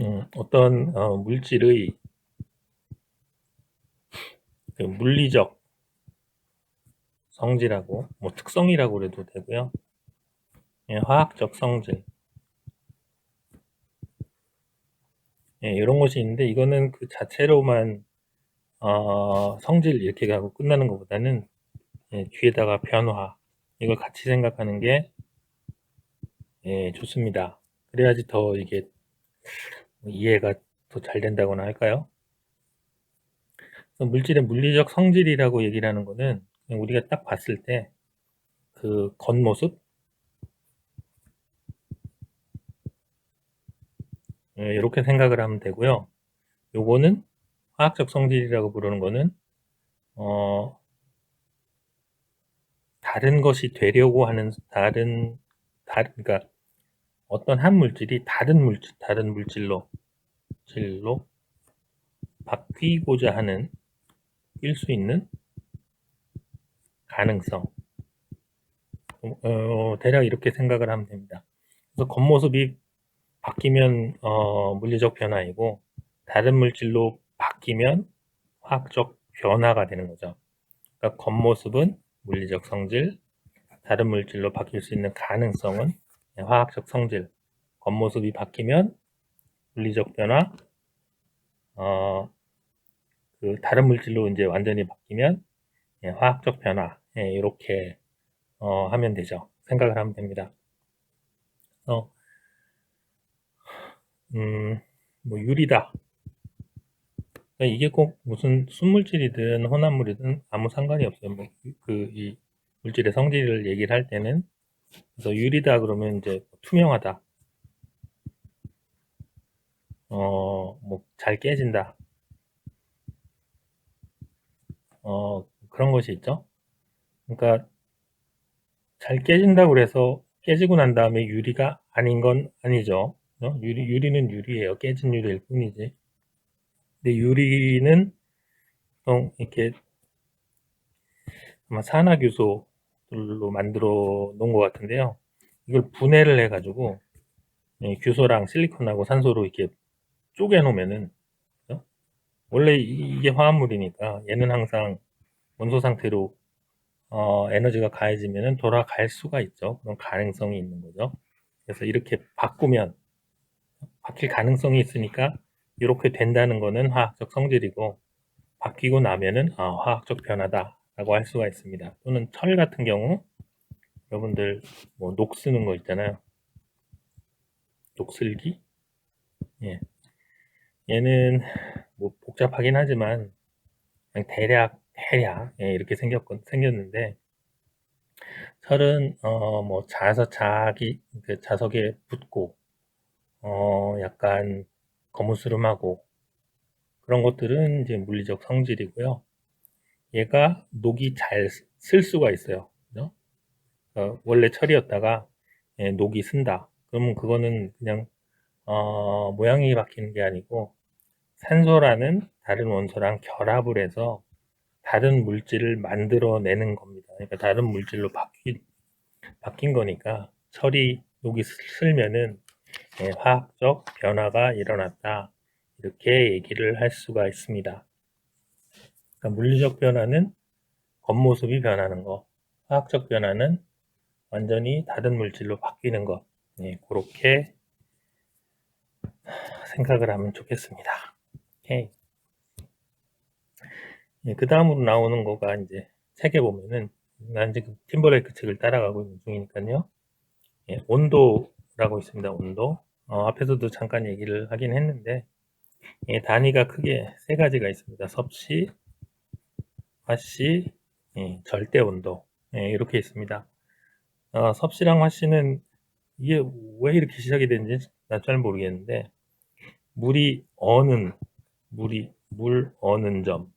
음, 어떤 어, 물질의 그 물리적 성질하고 뭐 특성이라고 그래도 되고요. 예, 화학적 성질 예, 이런 것이 있는데 이거는 그 자체로만 어, 성질 이렇게 가고 끝나는 것보다는 예, 뒤에다가 변화 이걸 같이 생각하는 게 예, 좋습니다. 그래야지 더 이게 이해가 더 잘 된다고나 할까요? 물질의 물리적 성질이라고 얘기를 하는 거는 우리가 딱 봤을 때 그 겉모습 예, 이렇게 생각을 하면 되고요. 요거는 화학적 성질이라고 부르는 거는 어, 다른 것이 되려고 하는 다른 다른 그러니까 어떤 한 물질이 다른 물질 다른 물질로 질로 바뀌고자 하는 낄수 있는 가능성 어, 대략 이렇게 생각을 하면 됩니다. 그래서 겉모습이 바뀌면 어, 물리적 변화이고 다른 물질로 바뀌면 화학적 변화가 되는 거죠. 그러니까 겉모습은 물리적 성질, 다른 물질로 바뀔 수 있는 가능성은 화학적 성질. 겉모습이 바뀌면 물리적 변화, 어, 그 다른 물질로 이제 완전히 바뀌면 예, 화학적 변화 예, 이렇게 어, 하면 되죠. 생각을 하면 됩니다. 어, 음, 뭐 유리다. 그러니까 이게 꼭 무슨 순물질이든 혼합물이든 아무 상관이 없어요. 뭐 그 이 물질의 성질을 얘기를 할 때는 그래서 유리다 그러면 이제 투명하다. 어, 뭐 잘 깨진다. 어, 그런 것이 있죠. 그러니까 잘 깨진다고 그래서 깨지고 난 다음에 유리가 아닌 건 아니죠. 어? 유리, 유리는 유리예요. 깨진 유리일 뿐이지. 근데 유리는 보통 이렇게 아마 산화규소 들로 만들어 놓은 것 같은데요. 이걸 분해를 해가지고 규소랑 실리콘하고 산소로 이렇게 쪼개 놓으면은 그죠? 원래 이게 화합물이니까 얘는 항상 원소 상태로 어, 에너지가 가해지면은 돌아갈 수가 있죠. 그런 가능성이 있는 거죠. 그래서 이렇게 바꾸면 바뀔 가능성이 있으니까 이렇게 된다는 거는 화학적 성질이고 바뀌고 나면은 아, 화학적 변화다 라고 할 수가 있습니다. 또는 철 같은 경우 여러분들 뭐 녹 쓰는 거 있잖아요. 녹슬기? 예. 얘는 뭐 복잡하긴 하지만 그냥 대략 대략 예, 이렇게 생겼건 생겼는데 철은 어 뭐 자석 자기 그 자석에 붙고 어 약간 거무스름하고 그런 것들은 이제 물리적 성질이고요. 얘가 녹이 잘 쓸 수가 있어요. 어, 원래 철이었다가 예, 녹이 쓴다. 그러면 그거는 그냥 어, 모양이 바뀌는 게 아니고 산소라는 다른 원소랑 결합을 해서 다른 물질을 만들어내는 겁니다. 그러니까 다른 물질로 바뀐, 바뀐 거니까 철이 녹이 슬면은 예, 화학적 변화가 일어났다. 이렇게 얘기를 할 수가 있습니다. 그러니까 물리적 변화는 겉모습이 변하는 거, 화학적 변화는 완전히 다른 물질로 바뀌는 것. 예, 그렇게 생각을 하면 좋겠습니다. 오케이. 예, 그 다음으로 나오는 거가 이제 책에 보면은 난 지금 팀버레이크 책을 따라가고 있는 중이니까요. 예, 온도라고 있습니다. 온도. 어, 앞에서도 잠깐 얘기를 하긴 했는데 예, 단위가 크게 세 가지가 있습니다. 섭씨, 화씨, 예, 절대 온도 예, 이렇게 있습니다. 어, 섭씨랑 화씨는 이게 왜 이렇게 시작이 되는지 난 잘 모르겠는데 물이 어는 물이 물 어는 점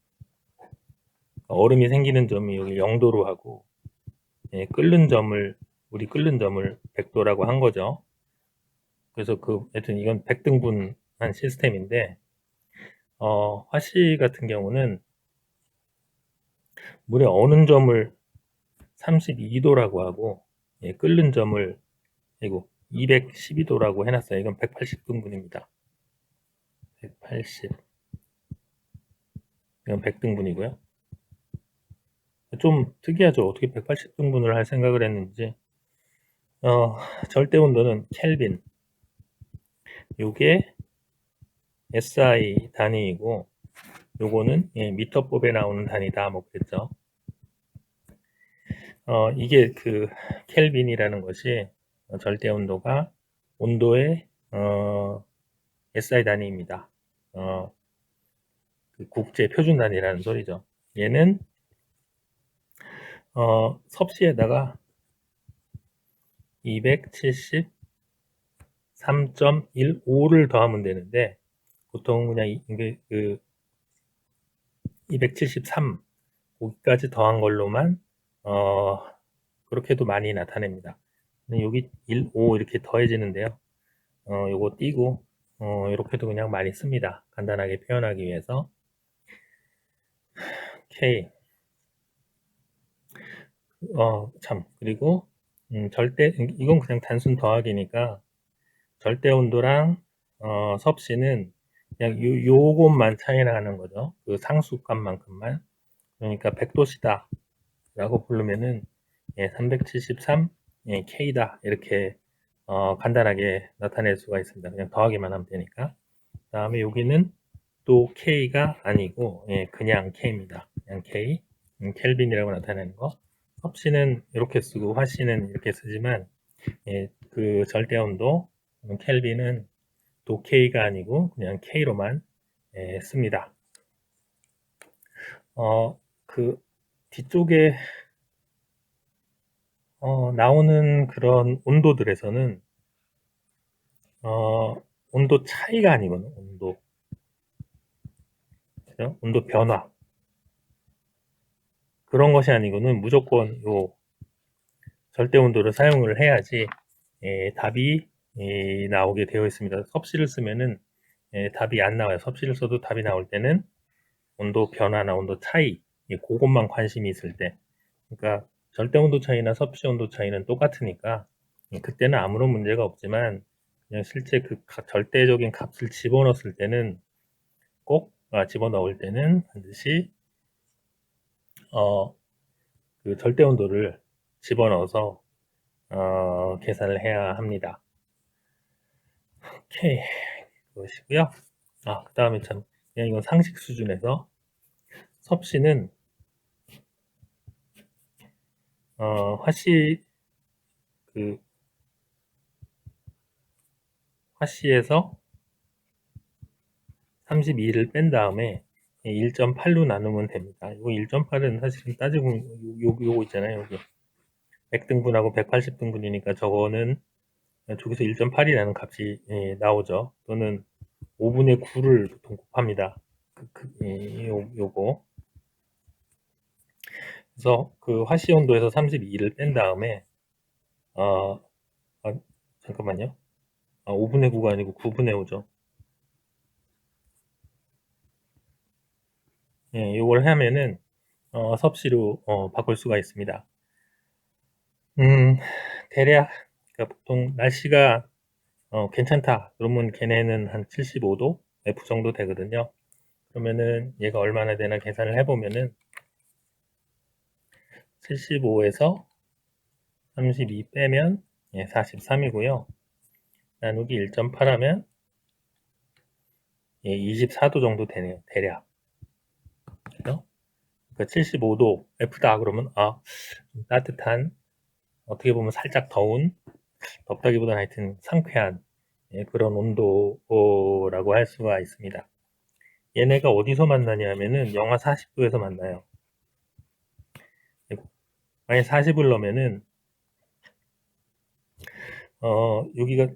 얼음이 생기는 점이 여기 0도로 하고 예, 끓는 점을 물이 끓는 점을 100도라고 한 거죠. 그래서 그 하여튼 이건 100등분한 시스템인데 어, 화씨 같은 경우는 물의 어는 점을 32도라고 하고 예, 끓는 점을 이고 212도라고 해놨어요. 이건 180등분입니다. 180. 이건 100등분이고요. 좀 특이하죠. 어떻게 180등분을 할 생각을 했는지. 어, 절대 온도는 켈빈. 요게 SI 단위이고, 요거는 예, 미터법에 나오는 단위다. 뭐 그랬죠. 어, 이게 그 켈빈이라는 것이 절대 온도가 온도의 어, SI 단위입니다. 어, 그 국제 표준 단위라는 소리죠. 얘는 어, 섭씨에다가 273.15를 더하면 되는데 보통 그냥 이게 그 273 거기까지 더한 걸로만 어, 그렇게도 많이 나타냅니다. 여기 1, 5 이렇게 더해지는데요. 어, 요거 띄고 어, 이렇게도 그냥 많이 씁니다. 간단하게 표현하기 위해서 K 어, 참 그리고 음, 절대 이건 그냥 단순 더하기니까 절대 온도랑 어, 섭씨는 그냥 요, 요것만 차이 나는 거죠. 그 상수값만큼만. 그러니까 100도씨다 라고 부르면은 예, 373 예, K다 이렇게 어, 간단하게 나타낼 수가 있습니다. 그냥 더하기만 하면 되니까. 그 다음에 여기는 또 K가 아니고 예, 그냥 K입니다. 그냥 K 음, 켈빈이라고 나타내는 거. 섭씨는 이렇게 쓰고 화씨는 이렇게 쓰지만 예, 그 절대온도 켈빈은 또 K가 아니고 그냥 K로만 예, 씁니다. 어, 그 뒤쪽에 어, 나오는 그런 온도들에서는 어, 온도 차이가 아니거든요. 온도 그죠? 온도 변화 그런 것이 아니고는 무조건 요 절대 온도를 사용을 해야지 예, 답이 예, 나오게 되어 있습니다. 섭씨를 쓰면은 예, 답이 안 나와요. 섭씨를 써도 답이 나올 때는 온도 변화나 온도 차이 예, 그것만 관심이 있을 때 그러니까 절대 온도 차이나 섭씨 온도 차이는 똑같으니까 예, 그때는 아무런 문제가 없지만 그냥 실제 그 절대적인 값을 집어넣었을 때는 꼭 아, 집어넣을 때는 반드시 어, 그 절대 온도를 집어넣어서 어, 계산을 해야 합니다. 오케이 그것이고요. 아, 그 다음에 참 그냥 이건 상식 수준에서 섭씨는 어, 화씨 그 화씨에서 32를 뺀 다음에 1.8로 나누면 됩니다. 이거 1.8은 사실은 따지고 요, 요, 거 있잖아요. 여기 100등분하고 180등분이니까 저거는 저기서 1.8이라는 값이 예, 나오죠. 또는 5분의 9를 보통 곱합니다. 그, 그, 예, 요, 요거. 그래서 그 화씨 온도에서 32를 뺀 다음에 어, 아, 잠깐만요. 아, 5분의 9가 아니고 9분의 5죠. 예, 이걸 하면은 어, 섭씨로 어, 바꿀 수가 있습니다. 음, 대략 그러니까 보통 날씨가 어, 괜찮다 그러면 걔네는 한 75도 F 정도 되거든요. 그러면은 얘가 얼마나 되나 계산을 해보면은 75에서 32 빼면 예, 43이고요. 나누기 1.8 하면 예, 24도 정도 되네요. 대략. 그죠? 그러니까 75도 F다 그러면 아, 따뜻한 어떻게 보면 살짝 더운 덥다기보다는 하여튼 상쾌한 예, 그런 온도라고 할 수가 있습니다. 얘네가 어디서 만나냐 하면은 영하 40도에서 만나요. 만약 40을 넣으면은 어 여기가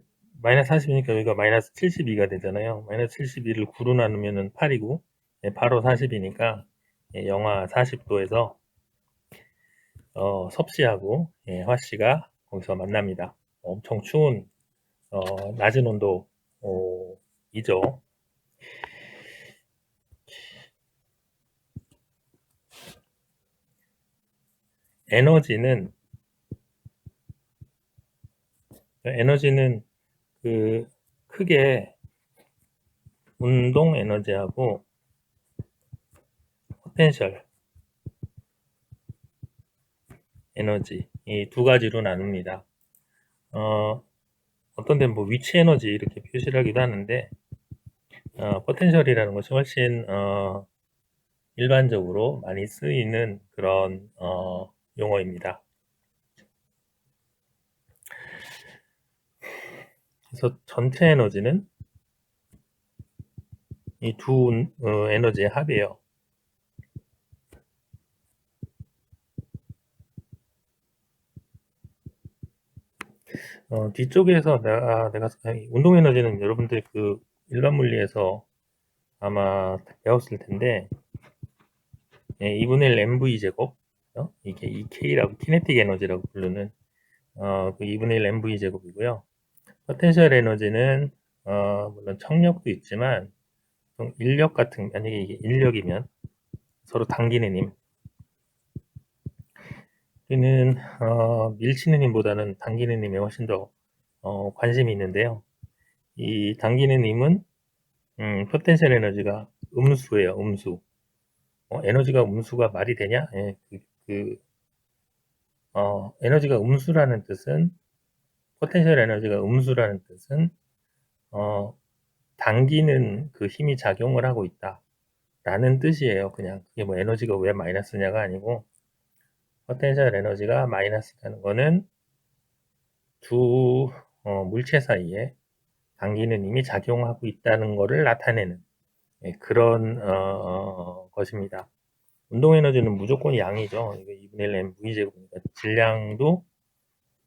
마이너스 40이니까 여기가 마이너스 72가 되잖아요. 마이너스 72를 9로 나누면은 8이고 예, 바로 40이니까 예, 영하 40도에서 어, 섭씨하고 예, 화씨가 거기서 만납니다. 엄청 추운 어, 낮은 온도이죠. 에너지는 에너지는 그 크게 운동 에너지하고 포텐셜 에너지 이 두 가지로 나눕니다. 어, 어떤 데는 뭐 위치 에너지 이렇게 표시를 하기도 하는데 어, 포텐셜이라는 것이 훨씬 어, 일반적으로 많이 쓰이는 그런 어, 용어입니다. 그래서 전체 에너지는 이두 어, 에너지의 합이에요. 어, 뒤쪽에서 내가, 아, 내가 운동 에너지는 여러분들 그 일반 물리에서 아마 배웠을 텐데 예, 2분의 1 mv 제곱 어? 이게 EK라고 키네틱 에너지라고 부르는 어, 그 2분의 1 mv 제곱이고요. 포텐셜 에너지는 어, 물론 청력도 있지만 인력 같은 만약에 이게 인력이면 서로 당기는 힘 우리는 어, 밀치는 힘보다는 당기는 힘에 훨씬 더 어, 관심이 있는데요. 이 당기는 힘은 음, 포텐셜 에너지가 음수예요. 음수. 어, 에너지가 음수가 말이 되냐? 예, 그, 그 어, 에너지가 음수라는 뜻은 포텐셜 에너지가 음수라는 뜻은 어, 당기는 그 힘이 작용을 하고 있다. 라는 뜻이에요. 그냥 그게 뭐 에너지가 왜 마이너스냐가 아니고 포텐셜 에너지가 마이너스라는 거는 두 어, 물체 사이에 당기는 힘이 작용하고 있다는 것을 나타내는 예, 그런 어, 어, 것입니다. 운동 에너지는 무조건 양이죠. 이거 2분의 1 m v 제곱이니까 질량도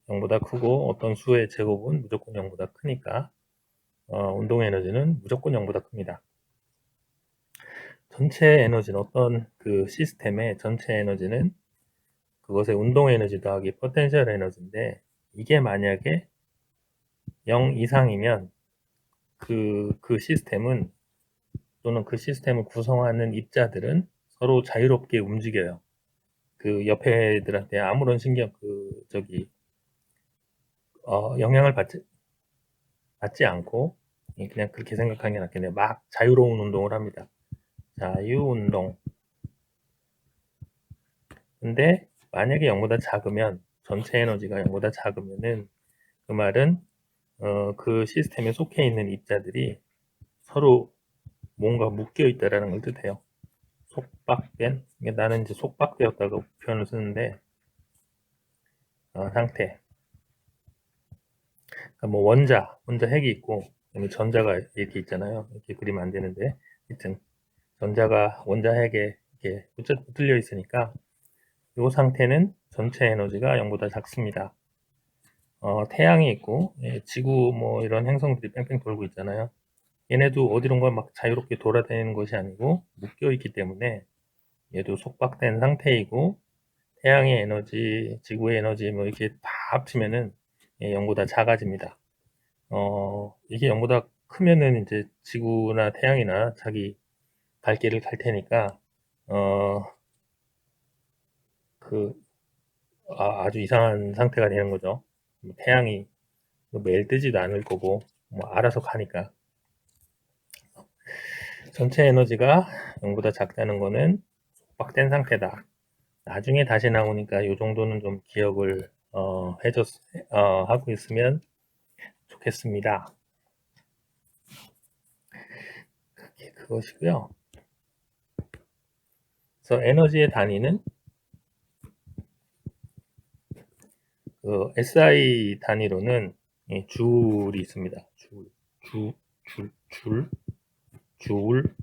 0보다 크고 어떤 수의 제곱은 무조건 0보다 크니까 어, 운동 에너지는 무조건 0보다 큽니다. 전체 에너지는 어떤 그 시스템의 전체 에너지는 그것의 운동 에너지 더하기 포텐셜 에너지인데 이게 만약에 0 이상이면 그, 그 시스템은 또는 그 시스템을 구성하는 입자들은 서로 자유롭게 움직여요. 그 옆에 애들한테 아무런 신경, 그, 저기, 어, 영향을 받지, 받지 않고, 그냥 그렇게 생각하는 게 낫겠네요. 막 자유로운 운동을 합니다. 자유운동. 근데 만약에 0보다 작으면 전체 에너지가 0보다 작으면은 그 말은 어, 그 시스템에 속해 있는 입자들이 서로 뭔가 묶여 있다라는 걸 뜻해요. 속박된 나는 이제 속박되었다고 표현을 쓰는데 어, 상태. 그러니까 뭐 원자, 원자 핵이 있고 전자가 이렇게 있잖아요. 이렇게 그리면 안 되는데 하여튼 전자가 원자 핵에 이렇게 붙들려 있으니까 이 상태는 전체 에너지가 0보다 작습니다. 어, 태양이 있고 예, 지구 뭐 이런 행성들이 뺑뺑 돌고 있잖아요. 얘네도 어디론가 막 자유롭게 돌아다니는 것이 아니고 묶여 있기 때문에 얘도 속박된 상태이고 태양의 에너지, 지구의 에너지 뭐 이렇게 다 합치면은 예, 0보다 작아집니다. 어, 이게 0보다 크면은 이제 지구나 태양이나 자기 갈 길을 갈 테니까 어, 그 아, 주 이상한 상태가 되는 거죠. 뭐 태양이 뭐 매일 뜨지도 않을 거고 뭐 알아서 가니까 전체 에너지가 0보다 작다는 거는 속박된 상태다. 나중에 다시 나오니까 이 정도는 좀 기억을 어, 해줬 어, 하고 있으면 좋겠습니다. 그게 그것이고요. 그래서 에너지의 단위는 그 SI 단위로는 줄이 있습니다. 줄, 줄, 줄, 줄,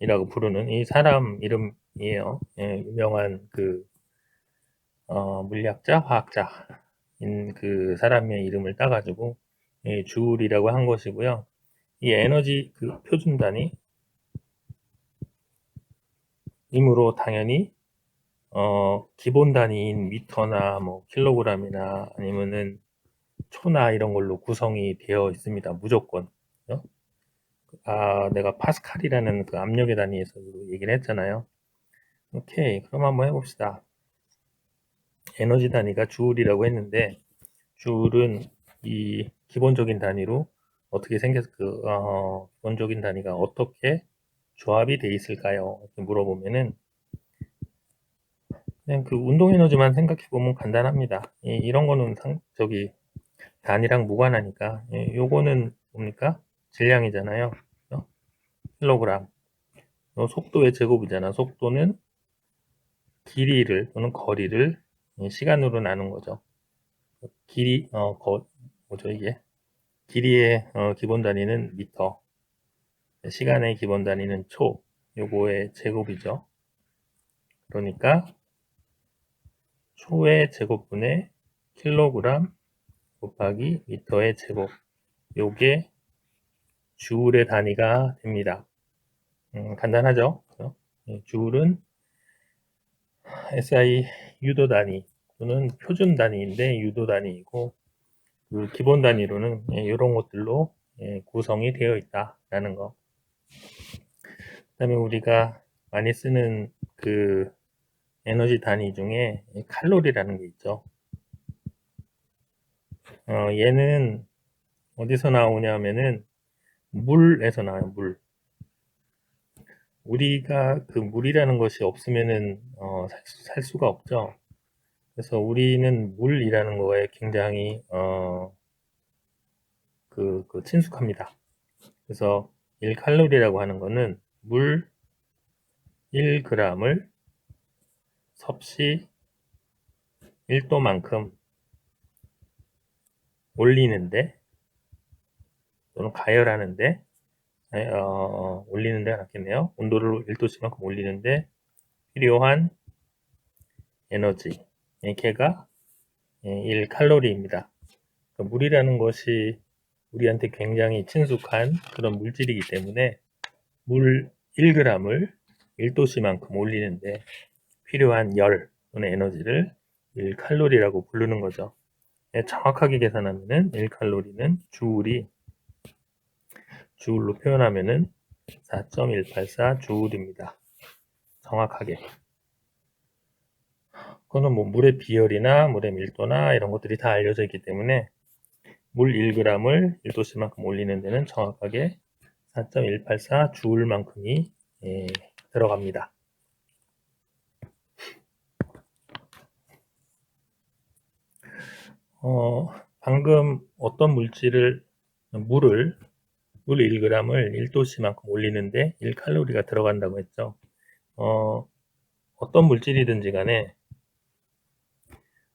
줄이라고 부르는 이 사람 이름이에요. 예, 유명한 그 어, 물리학자, 화학자인 그 사람의 이름을 따가지고 예, 줄이라고 한 것이고요. 이 에너지 그 표준 단위 이므로 당연히 어, 기본 단위인 미터나 뭐 킬로그램이나 아니면은 초나 이런 걸로 구성이 되어 있습니다. 무조건. 어? 아, 내가 파스칼이라는 그 압력의 단위에서 얘기를 했잖아요. 오케이. 그럼 한번 해봅시다. 에너지 단위가 줄이라고 했는데, 줄은 이 기본적인 단위로 어떻게 생겼, 그, 어, 기본적인 단위가 어떻게 조합이 돼 있을까요? 이렇게 물어보면은, 그냥 그 운동 에너지만 생각해 보면 간단합니다. 이, 이런 거는 상, 저기, 단위랑 무관하니까, 예, 요거는 뭡니까? 질량이잖아요. 그죠? 킬로그램. 요 속도의 제곱이잖아. 속도는 길이를 또는 거리를 예, 시간으로 나눈 거죠. 길이, 어, 거, 뭐죠, 이게? 길이의 어, 기본 단위는 미터, 시간의 기본 단위는 초, 요거의 제곱이죠. 그러니까 초의 제곱분의 킬로그램 곱하기 미터의 제곱. 요게 주울의 단위가 됩니다. 음, 간단하죠? 예, 주울은 SI 유도 단위 또는 표준 단위인데 유도 단위이고 그 기본 단위로는 예, 이런 것들로 예, 구성이 되어 있다라는 거. 그다음에 우리가 많이 쓰는 그 에너지 단위 중에 칼로리라는 게 있죠. 어, 얘는 어디서 나오냐면은 물에서 나와요. 물. 우리가 그 물이라는 것이 없으면은 어, 살, 살, 수가 없죠. 그래서 우리는 물이라는 거에 굉장히 어, 그, 그 친숙합니다. 그래서 1칼로리라고 하는 거는 물 1g을 섭씨 1도만큼 올리는데 또는 가열하는데 어, 올리는 데가 낫겠네요. 온도를 1도씩만큼 올리는데 필요한 에너지 걔가 1칼로리입니다. 그러니까 물이라는 것이 우리한테 굉장히 친숙한 그런 물질이기 때문에 물 1g을 1도씨만큼 올리는데 필요한 열 또는 에너지를 1칼로리라고 부르는 거죠. 정확하게 계산하면은 1칼로리는 주울이 주울로 표현하면은 4.184 주울입니다. 정확하게. 그거는 뭐 물의 비열이나 물의 밀도나 이런 것들이 다 알려져 있기 때문에 물 1g을 1도씨만큼 올리는 데는 정확하게 4.184 주울만큼이 예, 들어갑니다. 어, 방금 어떤 물질을 물을 물 1g을 1도씨만큼 올리는데 1칼로리가 들어간다고 했죠. 어, 어떤 물질이든지 간에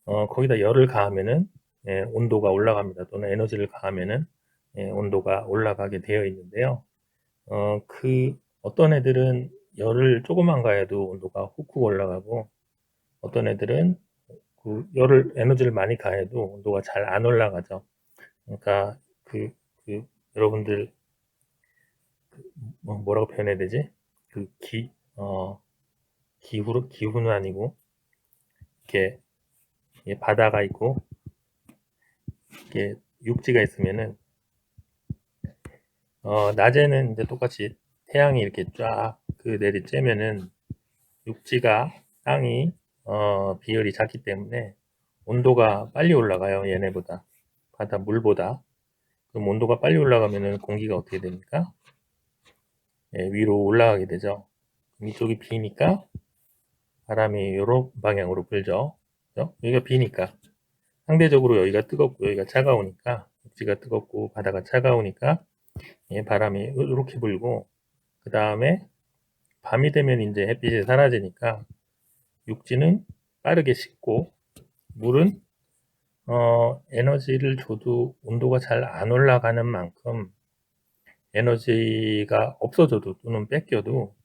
어, 거기다 열을 가하면은 예, 온도가 올라갑니다. 또는 에너지를 가하면은 예, 온도가 올라가게 되어 있는데요. 어, 그 어떤 애들은 열을 조금만 가해도 온도가 훅훅 올라가고 어떤 애들은 그 열을 에너지를 많이 가해도 온도가 잘 안 올라가죠. 그러니까 그, 그 여러분들 그 뭐, 뭐라고 표현해야 되지? 그 기, 어, 기후, 기후는 아니고 이렇게 바다가 있고 이게 육지가 있으면은 어, 낮에는 이제 똑같이 태양이 이렇게 쫙 그 내리 쬐면은 육지가 땅이 어, 비열이 작기 때문에 온도가 빨리 올라가요 얘네보다 바다 물보다 그럼 온도가 빨리 올라가면은 공기가 어떻게 됩니까? 예, 위로 올라가게 되죠. 이쪽이 비니까 바람이 이런 방향으로 불죠. 그죠? 여기가 비니까 상대적으로 여기가 뜨겁고 여기가 차가우니까 육지가 뜨겁고 바다가 차가우니까 예, 바람이 이렇게 불고 그 다음에 밤이 되면 이제 햇빛이 사라지니까 육지는 빠르게 식고 물은 어, 에너지를 줘도 온도가 잘 안 올라가는 만큼 에너지가 없어져도 또는 뺏겨도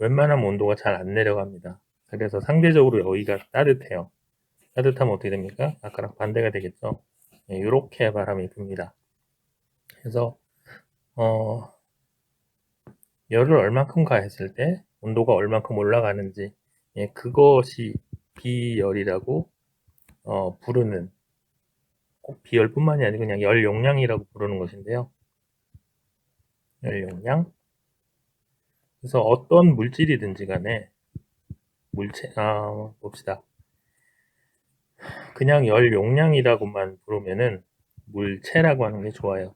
웬만하면 온도가 잘 안 내려갑니다. 그래서 상대적으로 여기가 따뜻해요. 따뜻하면 어떻게 됩니까? 아까랑 반대가 되겠죠. 네, 이렇게 바람이 붑니다. 그래서 어, 열을 얼만큼 가했을 때 온도가 얼만큼 올라가는지 예, 그것이 비열이라고 어, 부르는 꼭 비열뿐만이 아니고 그냥 열 용량이라고 부르는 것인데요. 열 용량. 그래서 어떤 물질이든지 간에 물체 아 봅시다. 그냥 열 용량이라고만 부르면은 물체라고 하는 게 좋아요.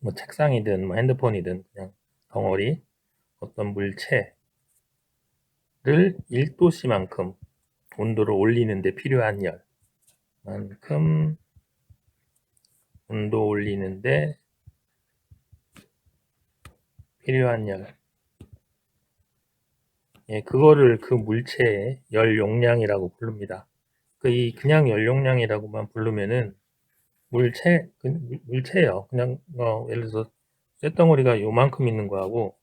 뭐 책상이든 뭐 핸드폰이든 그냥 덩어리 어떤 물체 를 1도씨만큼 온도를 올리는데 필요한 열만큼 온도 올리는데 필요한 열. 예, 그거를 그 물체의 열 용량이라고 부릅니다. 그 이 그냥 열 용량이라고만 부르면은 물체 그 물체예요. 그냥 어, 예를 들어서 쇳덩어리가 요만큼 있는 거하고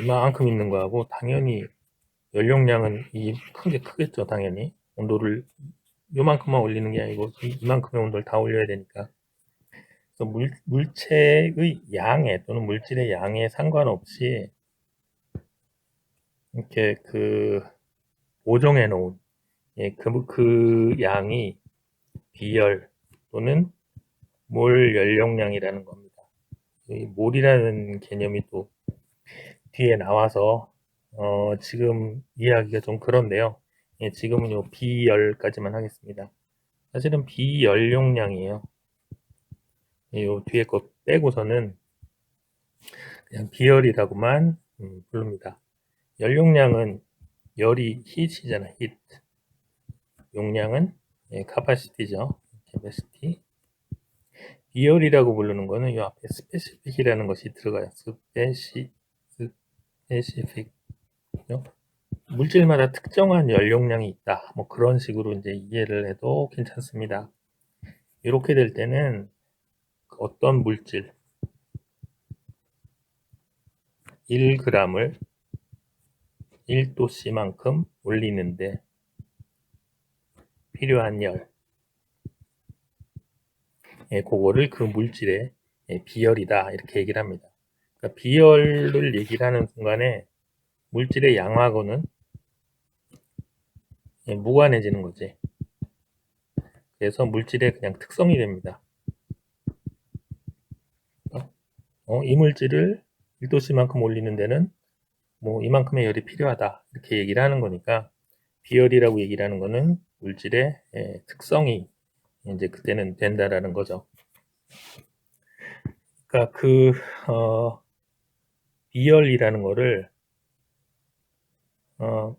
이만큼 있는 거하고 당연히 열 용량은 이 크게 크겠죠. 당연히 온도를 요만큼만 올리는 게 아니고 이- 이만큼의 온도를 다 올려야 되니까. 그래서 물, 물체의 양에 또는 물질의 양에 상관없이 이렇게 그 보정해 놓은 예, 그, 그 양이 비열 또는 몰 연령량이라는 겁니다. 이 몰이라는 개념이 또 뒤에 나와서 어, 지금 이해하기가 좀 그런데요. 예, 지금은 요 비열까지만 하겠습니다. 사실은 비연용량이에요. 예, 요 뒤에 거 빼고서는 그냥 비열이라고만 음, 부릅니다. 연용량은 열이 히트잖아, 히트. 용량은 예, capacity죠. capacity. 비열이라고 부르는 거는 이 앞에 specific이라는 것이 들어가요. 스페시, specific. 요? 물질마다 특정한 연용량이 있다. 뭐 그런 식으로 이제 이해를 해도 괜찮습니다. 이렇게 될 때는 어떤 물질 1g을 1도씨만큼 올리는데 필요한 열 예, 그거를 그 물질의 예, 비열이다 이렇게 얘기를 합니다. 그러니까 비열을 얘기를 하는 순간에 물질의 양하고는 예, 무관해지는 거지. 그래서 물질의 그냥 특성이 됩니다. 어, 이 물질을 1도씨만큼 올리는 데는 뭐 이만큼의 열이 필요하다 이렇게 얘기를 하는 거니까 비열이라고 얘기를 하는 거는 물질의 예, 특성이 이제 그때는 된다라는 거죠. 그러니까 그 어, 비열이라는 거를 어,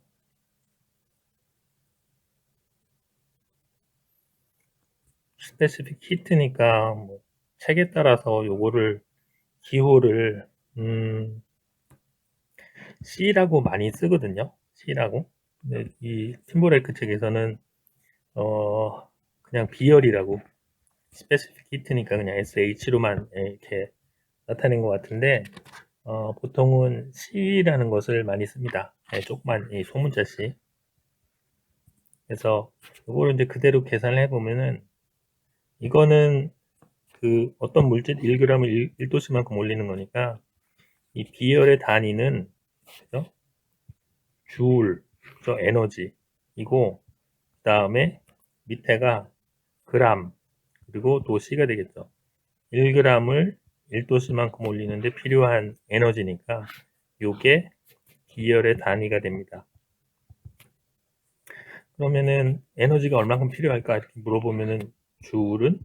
스페시픽 히트니까 뭐 책에 따라서 요거를 기호를 음, C라고 많이 쓰거든요. C라고. 근데 이 팀버레이크 책에서는 어 그냥 비열이라고 스페시픽 히트니까 그냥 SH로만 이렇게 나타낸 것 같은데 어, 보통은 C라는 것을 많이 씁니다. 네, 조그만 이 소문자 C. 그래서 이거를 이제 그대로 계산을 해보면은 이거는 그 어떤 물질 1g을 1, 도씨만큼 올리는 거니까 이 비열의 단위는 그죠? 줄, 그 에너지 이고 그 다음에 밑에가 그람 그리고 도시가 되겠죠. 1g을 1도씨만큼 올리는데 필요한 에너지니까 이게 기열의 단위가 됩니다. 그러면은 에너지가 얼마큼 필요할까 이렇게 물어보면은 줄은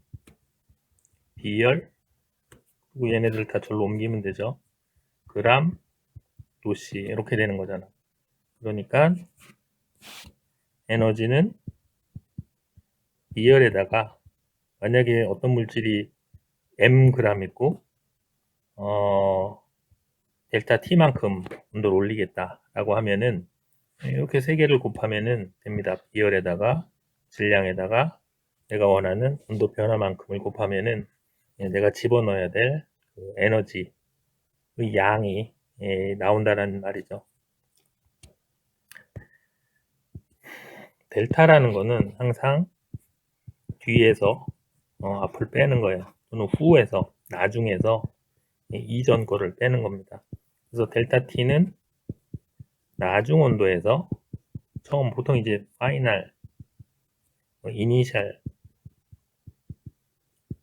비열 그리고 얘네들 다 절로 옮기면 되죠. 그람 도시 이렇게 되는 거잖아. 그러니까 에너지는 비열에다가 만약에 어떤 물질이 m 그람 있고 어, 델타 t만큼 온도를 올리겠다라고 하면은 이렇게 세 개를 곱하면은 됩니다. 비열에다가 질량에다가 내가 원하는 온도 변화만큼을 곱하면은 내가 집어넣어야 될 그 에너지 의 양이 예, 나온다는 말이죠. 델타라는 거는 항상 뒤에서 어, 앞을 빼는 거예요. 또는 후에서 나중에서 예, 이전 거를 빼는 겁니다. 그래서 델타 T는 나중 온도에서 처음 보통 이제 파이널, 뭐 이니셜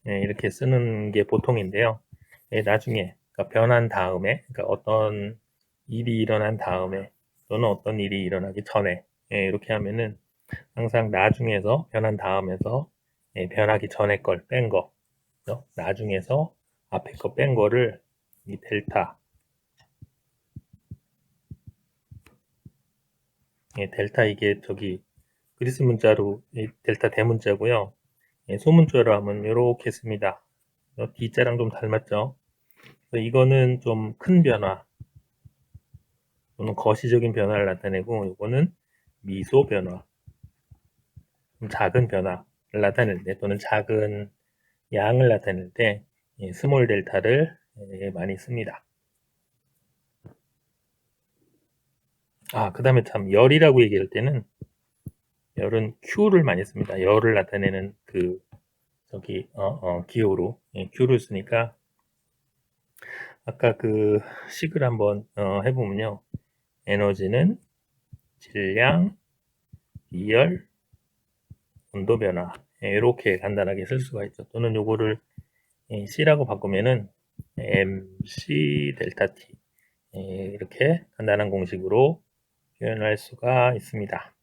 예, 이렇게 쓰는 게 보통인데요. 예, 나중에 그러니까 변한 다음에 그러니까 어떤 일이 일어난 다음에 또는 어떤 일이 일어나기 전에 예, 이렇게 하면은 항상 나중에서 변한 다음에서 예, 변하기 전에 걸 뺀 거. 나중에서 앞에 거 뺀 거를 이 델타 예, 델타 이게 저기 그리스 문자로 이 델타 대문자고요. 예, 소문자로 하면 이렇게 씁니다. 어, D자랑 좀 닮았죠? 이거는 좀 큰 변화 또는 거시적인 변화를 나타내고 이거는 미소 변화 좀 작은 변화를 나타낼 때 또는 작은 양을 나타낼 때 예, 스몰 델타를 예, 많이 씁니다. 아, 그 다음에 참 열이라고 얘기할 때는 열은 Q를 많이 씁니다. 열을 나타내는 그 저기 어, 어, 기호로 예, Q를 쓰니까 아까 그 식을 한번 어, 해보면요. 에너지는 질량, 이열, 온도 변화 예, 이렇게 간단하게 쓸 수가 있죠. 또는 요거를 예, C라고 바꾸면은 MC 델타 T 예, 이렇게 간단한 공식으로 표현할 수가 있습니다.